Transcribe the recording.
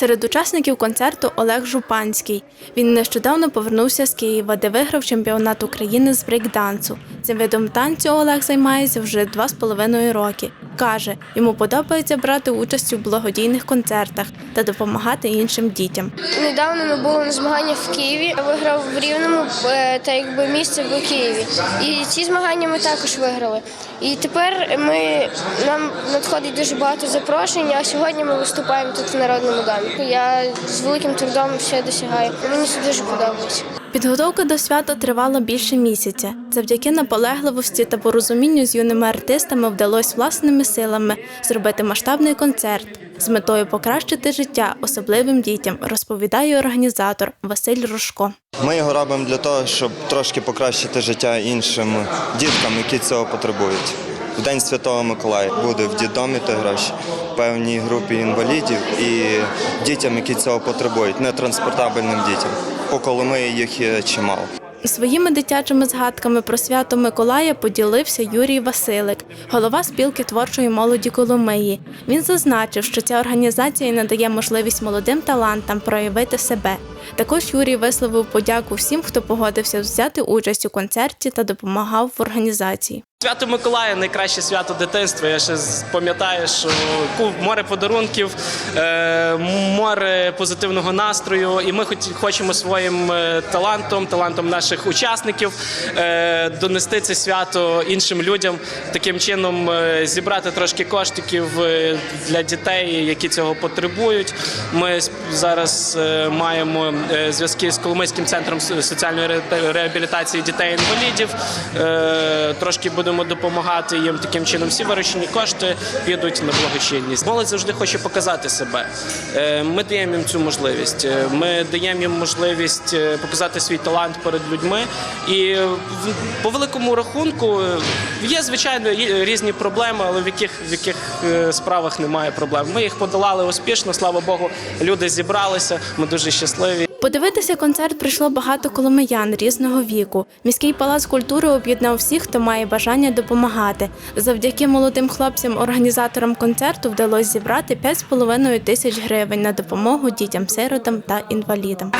Серед учасників концерту Олег Жупанський. Він нещодавно повернувся з Києва, де виграв чемпіонат України з брейкдансу. Цим видом танцю Олег займається вже два з половиною роки. Каже, йому подобається брати участь у благодійних концертах та допомагати іншим дітям. Недавно ми були на змаганнях в Києві. Я виграв в Рівному е, та якби місце в Києві. І ці змагання ми також виграли. І тепер ми нам надходить дуже багато запрошень. А сьогодні ми виступаємо тут в народному домі. Я з великим трудом все досягаю. Мені це дуже подобається. Підготовка до свята тривала більше місяця. Завдяки наполегливості та порозумінню з юними артистами вдалося власними силами зробити масштабний концерт з метою покращити життя особливим дітям, розповідає організатор Василь Рожко. Ми його робимо для того, щоб трошки покращити життя іншим діткам, які цього потребують. В День Святого Миколая буде в дідомі та гроші певній групі інвалідів і дітям, які цього потребують, нетранспортабельним дітям. По Коломиї їх є чимало. Своїми дитячими згадками про свято Миколая поділився Юрій Василик, голова спілки творчої молоді Коломиї. Він зазначив, що ця організація надає можливість молодим талантам проявити себе. Також Юрій висловив подяку всім, хто погодився взяти участь у концерті та допомагав в організації. Свято Миколая найкраще свято дитинства. Я ще пам'ятаю, що море подарунків, е, море позитивного настрою. І ми хочемо своїм е, талантом, талантом наших учасників е, донести це свято іншим людям, таким чином зібрати трошки коштиків для дітей, які цього потребують. Ми зараз маємо зв'язки з Коломийським центром соціальної реабілітації дітей-інвалідів. Трошки будемо допомагати їм таким чином. Всі виручені кошти підуть на благочинність. Молодь завжди хоче показати себе. Е, Ми даємо їм цю можливість. Е, Ми даємо їм можливість е, показати свій талант перед людьми. І по великому рахунку є звичайно різні проблеми, але в яких в яких справах немає проблем. Ми їх подолали успішно. Слава Богу, люди зібралися. Ми дуже щасливі. Подивитися концерт прийшло багато коломиян різного віку. Міський палац культури об'єднав всіх, хто має бажання допомагати. Завдяки молодим хлопцям-організаторам концерту вдалося зібрати 5,5 тисяч гривень на допомогу дітям-сиротам та інвалідам.